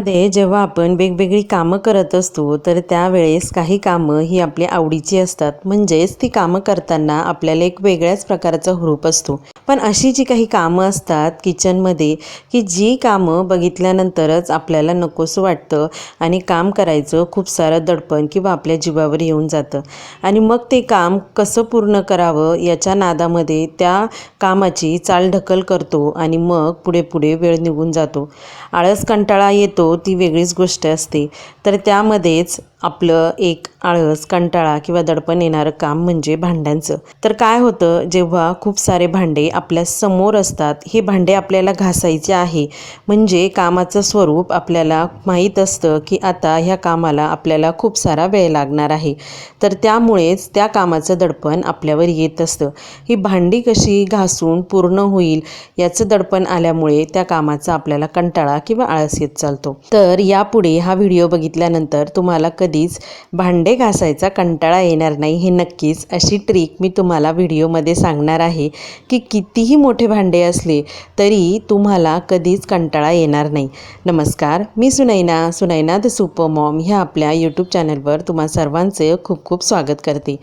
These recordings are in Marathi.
त्यामध्ये जेव्हा आपण वेगवेगळी कामं करत असतो तर त्यावेळेस काही कामं ही आपली आवडीची असतात. म्हणजेच ती कामं करताना आपल्याला एक वेगळ्याच प्रकारचा हुरूप असतो. पण अशी जी काही कामं असतात किचनमध्ये की जी कामं बघितल्यानंतरच आपल्याला नकोसं वाटतं आणि काम करायचं खूप सारं दडपण किंवा आपल्या जीवावर येऊन जातं. आणि मग ते काम कसं पूर्ण करावं याच्या नादामध्ये त्या कामाची चालढकल करतो आणि मग पुढे पुढे वेळ निघून जातो. आळस कंटाळा येतो ती वेगळीच गोष्ट असते. तर त्यामध्येच आपलं एक आळस कंटाळा किंवा दडपण येणारं काम म्हणजे भांड्यांचं. तर काय होतं जेव्हा खूप सारे भांडे आपल्यासमोर असतात हे भांडे आपल्याला घासायचे आहे. म्हणजे कामाचं स्वरूप आपल्याला माहीत असतं की आता ह्या कामाला आपल्याला खूप सारा वेळ लागणार आहे. तर त्यामुळेच त्या कामाचं दडपण आपल्यावर येत असतं. ही भांडी कशी घासून पूर्ण होईल याचं दडपण आल्यामुळे त्या कामाचा आपल्याला कंटाळा किंवा आळस येत चालतो. तर यापुढे हा व्हिडिओ बघितल्यानंतर तुम्हाला कधीच भांडे घासायचा कंटाळा येणार नाही. हे नक्कीच अशी ट्रिक मी तुम्हाला व्हिडिओमध्ये सांगणार आहे की कितीही मोठे भांडे असले तरी तुम्हाला कधीच कंटाळा येणार नाही. नमस्कार मी Sunaina. Sunaina the super mom ह्या आपल्या यूट्यूब चॅनलवर तुम्हा सर्वांचे खूप खूप स्वागत करते.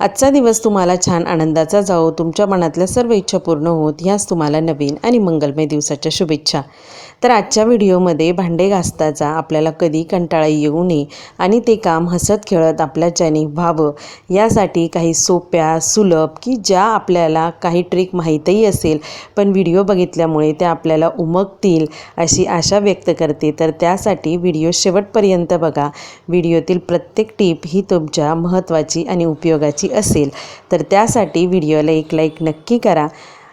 आजचा दिवस तुम्हाला छान आनंदाचा जाओ तुमच्या मनातल्या सर्व इच्छा पूर्ण होत ह्याच तुम्हाला नवीन आणि मंगलमय दिवसाच्या शुभेच्छा. तर आजच्या व्हिडिओमध्ये भांडे घासताचा आपल्याला कधी कंटाळा येऊ नये आणि ते काम हसत खेळत आपल्याच्याने व्हावं यासाठी काही सोप्या सुलभ की ज्या आपल्याला काही ट्रिक माहीतही असेल पण व्हिडिओ बघितल्यामुळे त्या आपल्याला उमगतील अशी आशा व्यक्त करते. तर त्यासाठी व्हिडिओ शेवटपर्यंत बघा. व्हिडिओतील प्रत्येक टीप ही तुमच्या महत्त्वाची आणि उपयोगाची असेल. तर त्यासाठी व्हिडिओला एक लाईक नक्की करा.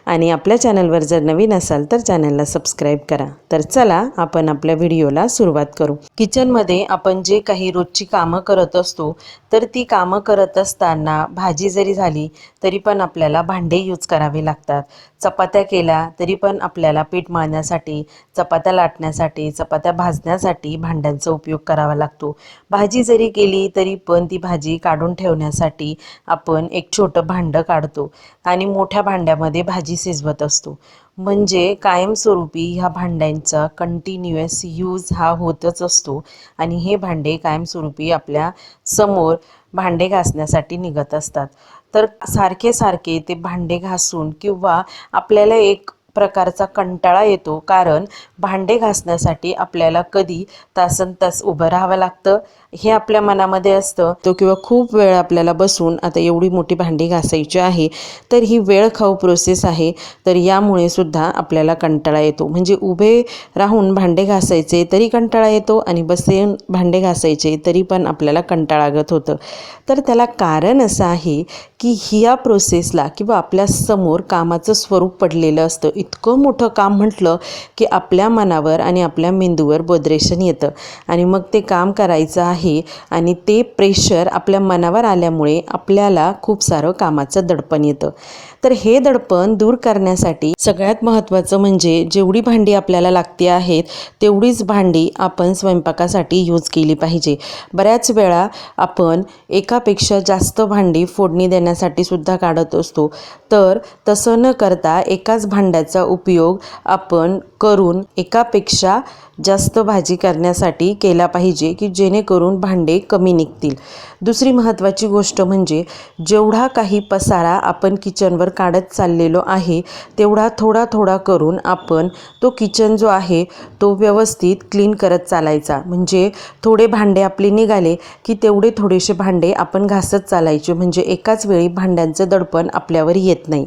आणि आपल्या चॅनलवर जर नवीन असाल तर चॅनलला सबस्क्राईब करा. तर चला आपण आपल्या व्हिडिओला सुरुवात करू. किचनमध्ये आपण जे काही रोजची कामं करत असतो तर ती कामं करत असताना भाजी जरी झाली तरी पण आपल्याला भांडे यूज करावे लागतात. चपात्या केल्या तरी पण आपल्याला पीठ मळण्यासाठी चपात्या लाटण्यासाठी चपात्या भाजण्यासाठी भांड्यांचा उपयोग करावा लागतो. भाजी जरी केली तरी पण ती भाजी काढून ठेवण्यासाठी आपण एक छोटं भांडं काढतो. आणि मोठ्या भांड्यामध्ये भाजी शिजवत असतो. म्हणजे कायमस्वरूपी ह्या भांड्यांचा कंटिन्युअस यूज हा होतच असतो. आणि हे भांडे कायमस्वरूपी आपल्यासमोर भांडे घासण्यासाठी निघत असतात. तर सारखे सारखे ते भांडे घासून किंवा आपल्याला एक प्रकारचा कंटाळा येतो. कारण भांडे घासण्यासाठी आपल्याला कधी तासन तास उभं राहावं लागतं. हे आपल्या मनामध्ये असतं. तो किंवा खूप वेळ आपल्याला बसून आता एवढी मोठी भांडी घासायची आहे तर ही वेळ खाऊ प्रोसेस आहे. तर यामुळे सुद्धा आपल्याला कंटाळा येतो. म्हणजे उभे राहून भांडे घासायचे तरी कंटाळा येतो आणि बसून भांडे घासायचे तरी पण आपल्याला कंटाळागत होतं. तर त्याला कारण असं आहे की ह्या प्रोसेसला किंवा आपल्यासमोर कामाचं स्वरूप पडलेलं असतं. इतकं मोठं काम म्हटलं की आपल्या मनावर आणि आपल्या मेंदूवर बोद्रेशन येतं. आणि मग ते काम करायचं आहे आणि ते प्रेशर आपल्या मनावर आल्यामुळे आपल्याला खूप सारं कामाचं दडपण येतं. तर हे दडपण दूर करण्यासाठी सगळ्यात महत्त्वाचं म्हणजे जेवढी भांडी आपल्याला लागते आहेत तेवढीच भांडी आपण स्वयंपाकासाठी यूज केली पाहिजे. बऱ्याच वेळा आपण एकापेक्षा जास्त भांडी फोडणी देण्यासाठी सुद्धा काढत असतो. तर तसं न करता एकाच भांड्याचा उपयोग आपण करून एकापेक्षा जास्त भाजी करण्यासाठी केला पाहिजे की जेणेकरून भांडे कमी निघतील. दुसरी महत्त्वाची गोष्ट म्हणजे जेवढा काही पसारा आपण किचनवर काढत चाललेलो आहे तेवढा थोडा थोडा करून आपण तो किचन जो आहे तो व्यवस्थित क्लीन करत चालायचा. म्हणजे थोडे भांडे आपले निघाले की तेवढे थोडेसे भांडे आपण घासत चालायचे. म्हणजे एकाच वेळी भांड्यांचं दडपण आपल्यावर येत नाही.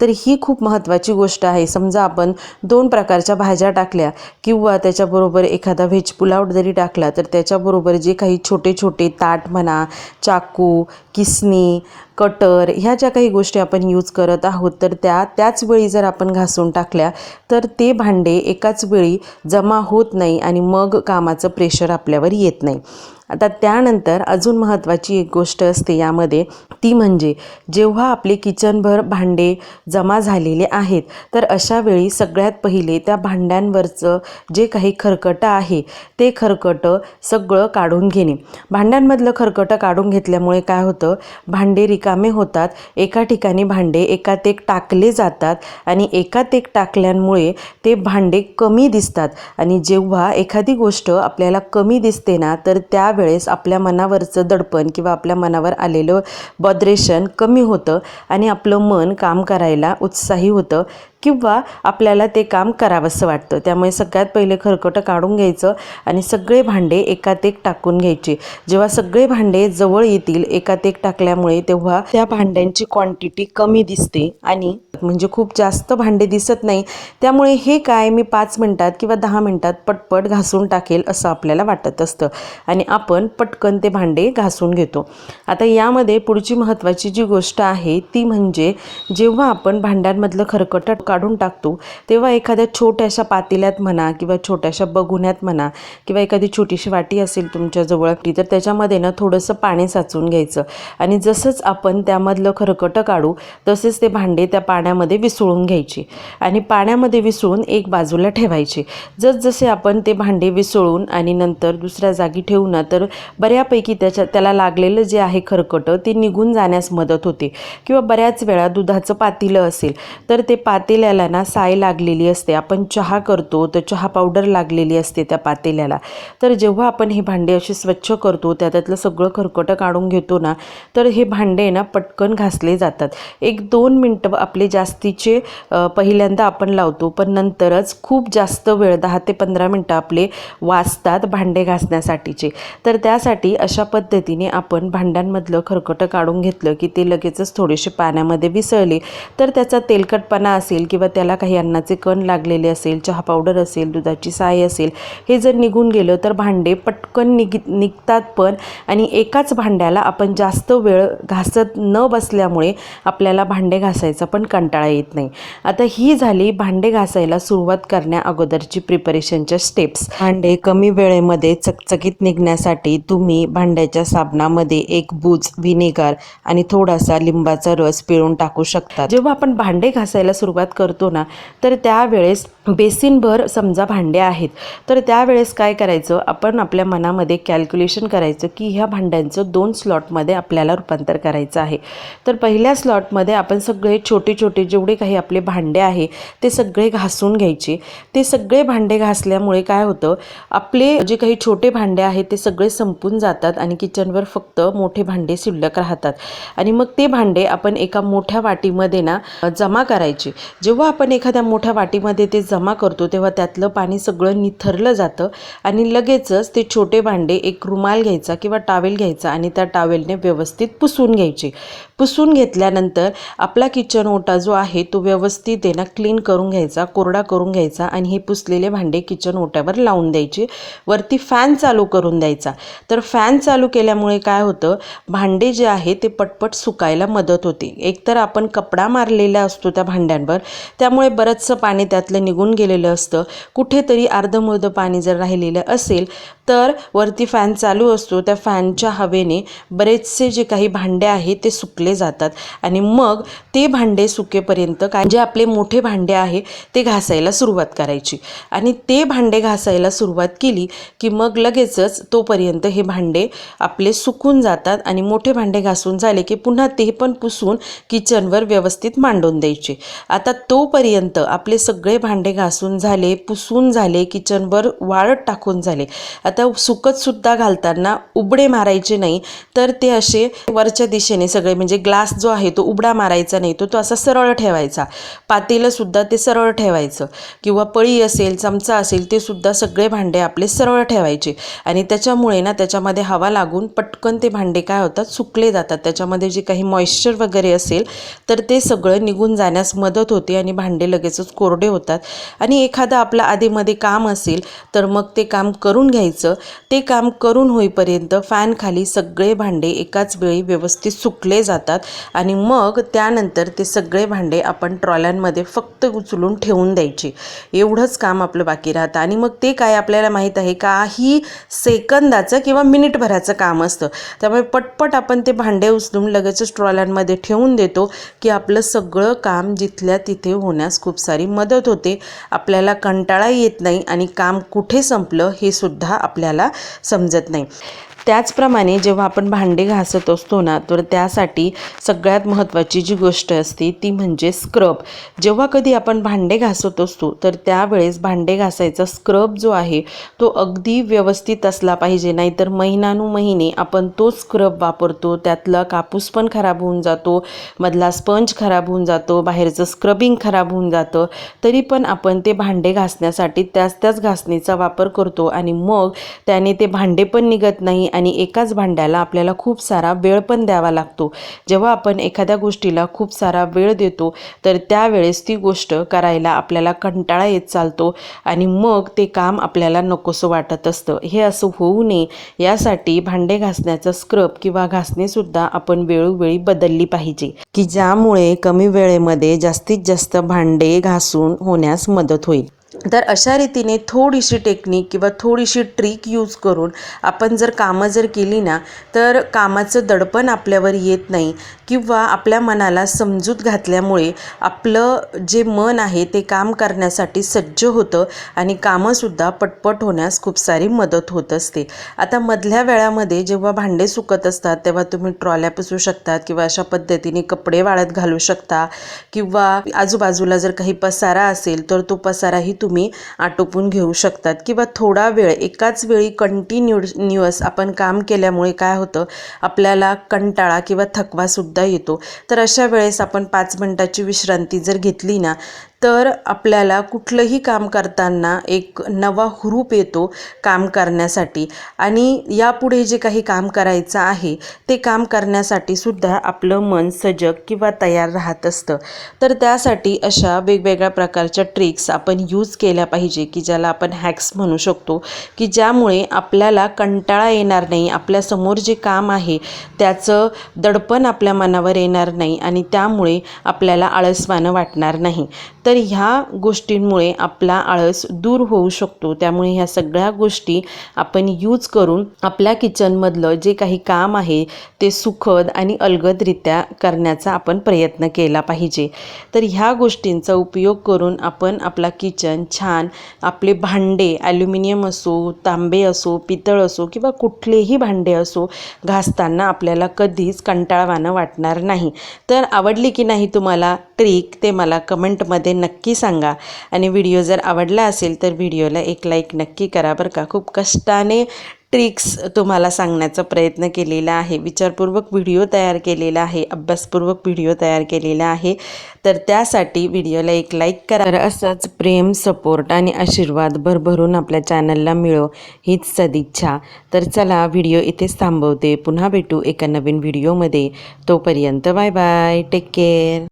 तर ही खूप महत्त्वाची गोष्ट आहे. समजा आपण दोन प्रकारच्या भाज्या टाकल्या किंवा त्याच्या त्याच्याबरोबर एखादा व्हेज पुलाव जरी टाकला तर त्याच्याबरोबर जे काही छोटे छोटे ताट म्हणा चाकू किसनी कटर ह्या ज्या काही गोष्टी आपण यूज करत आहोत तर त्या त्याच वेळी जर आपण घासून टाकल्या तर ते भांडे एकाच वेळी जमा होत नाही आणि मग कामाचं प्रेशर आपल्यावर येत नाही. आता त्यानंतर अजून महत्त्वाची एक गोष्ट असते यामध्ये ती म्हणजे जेव्हा आपले किचनभर भांडे जमा झालेले आहेत तर अशा वेळी सगळ्यात पहिले त्या भांड्यांवरचं जे काही खरकटं आहे ते खरकटं सगळं काढून घेणे. भांड्यांमधलं खरकटं काढून घेतल्यामुळे काय होतं? भांडे रिकामे होतात एका ठिकाणी भांडे एकात एक टाकले जातात आणि एकात एक टाकल्यामुळे ते भांडे कमी दिसतात. आणि जेव्हा एखादी गोष्ट आपल्याला कमी दिसते ना तर त्या त्यावेळेस आपल्या मनावरचं दडपण किंवा आपल्या मनावर आलेलं बॉद्रेशन कमी होतं आणि आपलं मन काम करायला उत्साही होतं. किंवा आपल्याला ते काम करावंसं वाटतं. त्यामुळे सगळ्यात पहिले खरकटं काढून घ्यायचं आणि सगळे भांडे एकात एक टाकून घ्यायचे. जेव्हा सगळे भांडे जवळ येतील एकात एक टाकल्यामुळे तेव्हा त्या भांड्यांची क्वांटिटी कमी दिसते आणि म्हणजे खूप जास्त भांडे दिसत नाही. त्यामुळे हे काय मी पाच मिनटात किंवा दहा मिनटात पटपट घासून टाकेल असं आपल्याला वाटत असतं. आणि आपण पटकन ते भांडे घासून घेतो. आता यामध्ये पुढची महत्त्वाची जी गोष्ट आहे ती म्हणजे जेव्हा आपण भांड्यांमधलं खरकटं काढून टाकतो. तेव्हा एखाद्या छोट्याशा पातेल्यात म्हणा किंवा छोट्याशा बगुन्यात म्हणा किंवा एखादी छोटीशी वाटी असेल तुमच्याजवळ तर त्याच्यामध्ये ना थोडंसं पाणी साचून घ्यायचं. आणि जसंच आपण त्यामधलं खरकटं काढू तसेच ते भांडे त्या पाण्यामध्ये विसळून घ्यायचे. आणि पाण्यामध्ये विसळून एक बाजूला ठेवायचे. जसजसे आपण ते भांडे विसळून आणि नंतर दुसऱ्या जागी ठेवू ना तर बऱ्यापैकी त्याच्या त्याला लागलेलं जे आहे खरकटं ते निघून जाण्यास मदत होते. किंवा बऱ्याच वेळा दुधाचं पातेलं असेल तर ते पातेल्याला ना साय लागलेली असते. आपण चहा करतो तर चहा पावडर लागलेली असते त्या पातेल्याला. तर जेव्हा आपण हे भांडे असे स्वच्छ करतो त्याच्यातलं सगळं खरकटं काढून घेतो ना तर हे भांडे ना पटकन घासले जातात. एक दोन मिनटं आपले जास्तीचे पहिल्यांदा आपण लावतो पण नंतरच खूप जास्त वेळ दहा ते पंधरा मिनटं आपले वाचतात भांडे घासण्यासाठीचे. तर त्यासाठी अशा पद्धतीने आपण भांड्यांमधलं खरकटं काढून घेतलं की ते लगेचच थोडेसे पाण्यामध्ये विसळले. तर त्याचा तेलकटपणा असेल किंवा त्याला काही अन्नाचे कण लागलेले असेल चहा पावडर असेल दुधाची साय असेल हे जर निघून गेलं तर भांडे पटकन निघ निघतात पण आणि एकाच भांड्याला आपण जास्त वेळ घासत न बसल्यामुळे आपल्याला भांडे घासायचा पण कंटाळा येत नाही. आता ही झाली भांडे घासायला सुरुवात करण्या अगोदरची प्रिपरेशनच्या स्टेप्स. भांडे कमी वेळेमध्ये चकचकीत निघण्यासाठी तुम्ही भांड्याच्या साबणामध्ये एक बूज विनेगर आणि थोडासा लिंबाचा रस पिळून टाकू शकता. जेव्हा आपण भांडे घासायला सुरुवात करतो ना तर त्यावेळेस बेसिनभर समजा भांडे आहेत तर त्यावेळेस काय करायचं? आपण आपल्या मनामध्ये कॅल्क्युलेशन करायचं की ह्या भांड्यांचं दोन स्लॉटमध्ये आपल्याला रूपांतर करायचं आहे. तर पहिल्या स्लॉटमध्ये आपण सगळे छोटे छोटे जेवढे काही आपले भांडे आहे ते सगळे घासून घ्यायचे. ते सगळे भांडे घासल्यामुळे काय होतं? आपले जे काही छोटे भांडे आहेत ते सगळे संपून जातात आणि किचनवर फक्त मोठे भांडे शिल्लक राहतात. आणि मग ते भांडे आपण एका मोठ्या वाटीमध्ये ना जमा करायचे. जेव्हा आपण एखाद्या मोठ्या वाटीमध्ये ते जमा करतो तेव्हा त्यातलं पाणी सगळं निथरलं जातं आणि लगेचच ते छोटे भांडे एक रुमाल घ्यायचा किंवा टावेल घ्यायचा आणि त्या टावेलने व्यवस्थित पुसून घ्यायचे. पुसून घेतल्यानंतर आपला किचन ओटा जो आहे तो व्यवस्थित आहे ना क्लीन करून घ्यायचा कोरडा करून घ्यायचा आणि हे पुसलेले भांडे किचन ओट्यावर लावून द्यायचे. वरती फॅन चालू करून द्यायचा. तर फॅन चालू केल्यामुळे काय होतं भांडे जे आहे ते पटपट सुकायला मदत होते. एकतर आपण कपडा मारलेला असतो त्या भांड्यांवर त्यामुळे बरंचसं पाणी त्यातलं निघून गेलेलं असतं. कुठेतरी अर्धमुर्ध पाणी जर राहिलेलं असेल तर वरती फॅन चालू असतो. त्या फॅनच्या हवेने बरेचसे जे काही भांडे आहेत ते सुकले जातात. आणि मग ते भांडे सुकेपर्यंत काय जे आपले मोठे भांडे आहे ते घासायला सुरुवात करायची. आणि ते भांडे घासायला सुरुवात केली की मग लगेचच तोपर्यंत हे भांडे आपले सुकून जातात आणि मोठे भांडे घासून झाले की पुन्हा ते पण पुसून किचनवर व्यवस्थित मांडून द्यायचे. आता तोपर्यंत आपले सगळे भांडे घासून झाले पुसून झाले किचनवर वाळत टाकून झाले. आता सुकतसुद्धा घालताना उबडे मारायचे नाही तर ते असे वरच्या दिशेने सगळे म्हणजे ग्लास जो आहे तो उबडा मारायचा नाही तो तो असा सरळ ठेवायचा. पातेलंसुद्धा ते सरळ ठेवायचं. किंवा पळी असेल चमचा असेल ते सुद्धा सगळे भांडे आपले सरळ ठेवायचे. आणि त्याच्यामुळे ना त्याच्यामध्ये हवा लागून पटकन ते भांडे काय होतात? सुकले जातात. त्याच्यामध्ये जे काही मॉइश्चर वगैरे असेल तर ते सगळं निघून जाण्यास मदत होते होते. आणि भांडे लगेचच कोरडे होतात. आणि एखादं आपलं आधीमध्ये काम असेल तर मग ते काम करून घ्यायचं. ते काम करून होईपर्यंत फॅनखाली सगळे भांडे एकाच वेळी व्यवस्थित सुकले जातात आणि मग त्यानंतर ते सगळे भांडे आपण ट्रॉल्यांमध्ये फक्त उचलून ठेवून द्यायचे. एवढंच काम आपलं बाकी राहतं. आणि मग ते काय आपल्याला माहीत आहे? काही सेकंदाचं किंवा मिनिटभराचं काम असतं. त्यामुळे पटपट आपण ते भांडे उचलून लगेचच ट्रॉल्यांमध्ये ठेवून देतो की आपलं सगळं काम जिथल्या तिथे होण्यास खूप सारी मदत होते. आपल्याला कंटाळा येत नाही आणि काम कुठे संपलं हे सुद्धा आपल्याला समजत नाही. त्याचप्रमाणे जेव्हा आपण भांडे घासत असतो ना तर त्यासाठी सगळ्यात महत्त्वाची जी गोष्ट असते ती म्हणजे स्क्रब. जेव्हा कधी आपण भांडे घासत असतो तर त्यावेळेस भांडे घासायचा स्क्रब जो आहे तो अगदी व्यवस्थित असला पाहिजे. नाहीतर महिनानुमहिने आपण तो स्क्रब वापरतो त्यातला कापूस पण खराब होऊन जातो मधला स्पंज खराब होऊन जातो बाहेरचं स्क्रबिंग खराब होऊन जातं. तरी पण आपण ते भांडे घासण्यासाठी त्याच त्याच घासणीचा वापर करतो आणि मग त्याने ते भांडे पण निघत नाही आणि एकाच भांड्याला आपल्याला खूप सारा वेळ पण द्यावा लागतो. जेव्हा आपण एखाद्या गोष्टीला खूप सारा वेळ देतो तर त्यावेळेस ती गोष्ट करायला आपल्याला कंटाळा येत चालतो आणि मग ते काम आपल्याला नकोसं वाटत असतं. हे असं होऊ नये. यासाठी भांडे घासण्याचा स्क्रब किंवा घासणीसुद्धा आपण वेळोवेळी बदलली पाहिजे. की ज्यामुळे कमी वेळेमध्ये जास्तीत जास्त भांडे घासून होण्यास मदत होईल. तर अशा रीतीने थोडीशी टेक्निक किंवा थोडीशी ट्रिक यूज करून आपण जर कामं जर केली ना तर कामाचं दडपण आपल्यावर येत नाही किंवा आपल्या मनाला समजूत घातल्यामुळे आपलं जे मन आहे ते काम करण्यासाठी सज्ज होतं आणि कामंसुद्धा पटपट होण्यास खूप सारी मदत होत असते. आता मधल्या वेळामध्ये जेव्हा भांडे सुकत असतात तेव्हा तुम्ही ट्रॉल्या पुसू शकतात किंवा अशा पद्धतीने कपडे वाळत घालू शकता किंवा आजूबाजूला जर काही पसारा असेल तर तो पसाराही तुम्ही आटोपून घेऊ शकतात किंवा थोडा वेळ एकाच वेळी कंटिन्युन्युअस आपण काम केल्यामुळे काय होतं आपल्याला कंटाळा किंवा थकवासुद्धा येतो. तर अशा वेळेस आपण पाच मिनटाची विश्रांती जर घेतली ना तर आपल्याला कुठलंही काम करताना एक नवा हुरूप येतो काम करण्यासाठी. आणि यापुढे जे काही काम करायचं आहे ते काम करण्यासाठी सुद्धा आपलं मन सजग किंवा तयार राहत असतं. तर त्यासाठी अशा वेगवेगळ्या प्रकारच्या ट्रिक्स आपण यूज केल्या पाहिजे की ज्याला आपण हॅक्स म्हणू शकतो की ज्यामुळे आपल्याला कंटाळा येणार नाही आपल्यासमोर जे काम आहे त्याचं दडपण आपल्या मनावर येणार नाही आणि त्यामुळे आपल्याला आळसवानं वाटणार नाही. तर ह्या गोष्टींमुळे आपला आळस दूर होऊ शकतो. त्यामुळे ह्या सगळ्या गोष्टी आपण यूज करून आपल्या किचनमधलं जे काही काम आहे ते सुखद आणि अलगदरित्या करण्याचा आपण प्रयत्न केला पाहिजे. तर ह्या गोष्टींचा उपयोग करून आपण आपला किचन छान आपले भांडे ॲल्युमिनियम असो तांबे असो पितळ असो किंवा कुठलेही भांडे असो घासताना आपल्याला कधीच कंटाळवाणं वाटणार नाही. तर आवडली की नाही तुम्हाला ट्रिक ते मला कमेंटमध्ये नक्की सांगा. आणि व्हिडिओ जर आवडला असेल तर व्हिडिओला एक लाईक नक्की करा बरं का. खूप कष्टाने ट्रिक्स तुम्हाला सांगण्याचा प्रयत्न केलेला आहे. विचारपूर्वक व्हिडिओ तयार केलेला आहे. अभ्यासपूर्वक व्हिडिओ तयार केलेला आहे. तर त्यासाठी व्हिडिओला एक लाईक करा. तर असंच प्रेम सपोर्ट आणि आशीर्वाद भरभरून आपल्या चॅनलला मिळो हीच सदिच्छा. तर चला व्हिडिओ इथेच थांबवते. पुन्हा भेटू एका नवीन व्हिडिओमध्ये तोपर्यंत बाय बाय टेक केअर